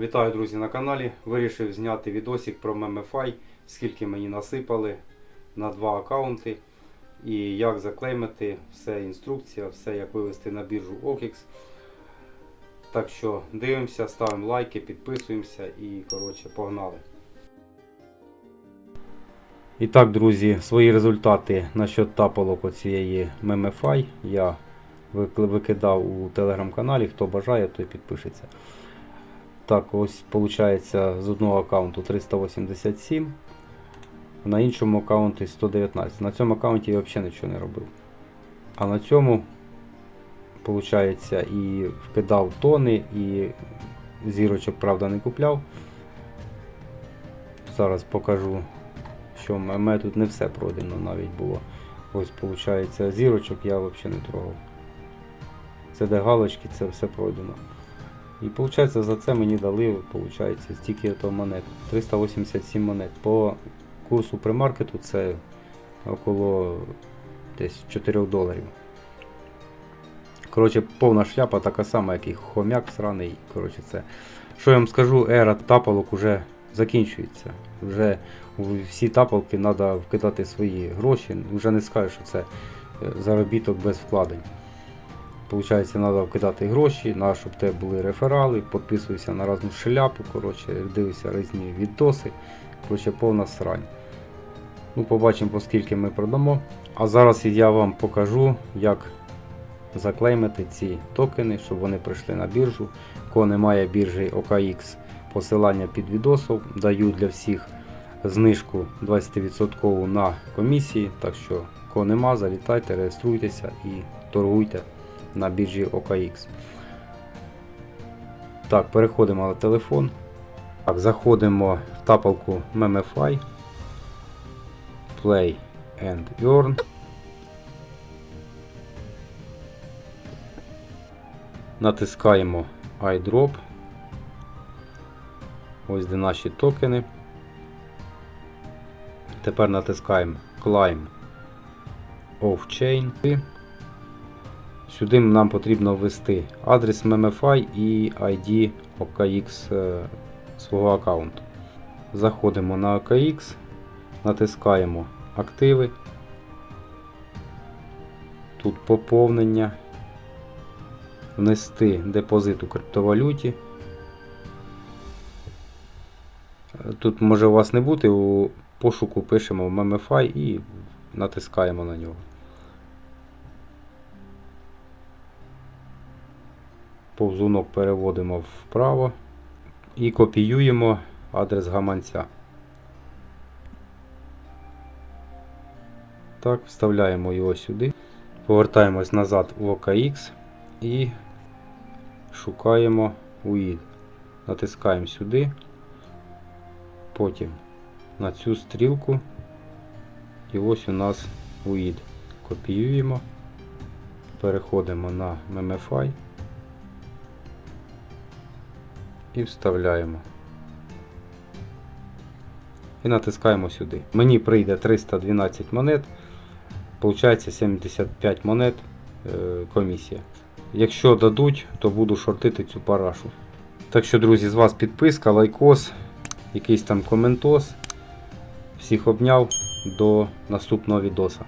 Вітаю, друзі, на каналі. Вирішив зняти відосик про Memify, скільки мені насипали на два аккаунти. І як заклеймити, все інструкція, все як вивести на біржу OKX. Так що дивимося, ставимо лайки, підписуємося і коротше погнали. І так, друзі, свої результати насчет тапалок оцієї Memify я викидав у телеграм-каналі. Хто бажає, той підпишеться. Так, ось виходить з одного аккаунту 387, на іншому аккаунті 119. На цьому аккаунті я взагалі нічого не робив. А на цьому, виходить, і вкидав тони, і зірочок, правда, не купляв. Зараз покажу, що в мене тут не все пройдено навіть було. Ось, виходить, зірочок я взагалі не трогав. Це де галочки, це все пройдено. І виходить, за це мені дали виходить, стільки то монет. 387 монет. По курсу примаркету це около десь 4 доларів. Коротше, повна шляпа така сама, як і хомяк сраний. Коротше, це. Що я вам скажу, ера тапалок уже закінчується. Вже всі тапалки треба вкидати свої гроші. Вже не скажу, що це е, заробіток без вкладень. Получається, треба вкидати гроші, на щоб тебе були реферали, підписуйся на різну шляпу, коротше, дивися різні відоси. Коротше, повна срань. Ну, побачимо, по скільки ми продамо. А зараз я вам покажу, як заклеймити ці токени, щоб вони прийшли на біржу. Кого немає біржі OKX, посилання під відосом. Даю для всіх знижку 20% на комісії. Так що, кого нема, залітайте, реєструйтеся і торгуйте на біржі OKX. Так, переходимо на телефон. Так, заходимо в тапалку Memify. Play and Earn. Натискаємо iDrop. Ось де наші токени. Тепер натискаємо Climb Off Chain. Сюди нам потрібно ввести адрес MMFI і ID OKX е, свого аккаунту. Заходимо на OKX, натискаємо активи. Тут поповнення, внести депозит у криптовалюті. Е, Тут може у вас не бути, у пошуку пишемо MMFI і натискаємо на нього. Повзунок переводимо вправо і копіюємо адрес гаманця. Так, вставляємо його сюди, повертаємось назад в OKX і шукаємо UID. Натискаємо сюди, потім на цю стрілку, і ось у нас UID. Копіюємо, переходимо на MMFI і вставляємо. І натискаємо сюди. Мені прийде 312 монет, получається 75 монет е, комісія. Якщо дадуть, то буду шортити цю парашу. Так що, друзі, з вас підписка, лайкос, якийсь там коментос. Всіх обняв до наступного відоса.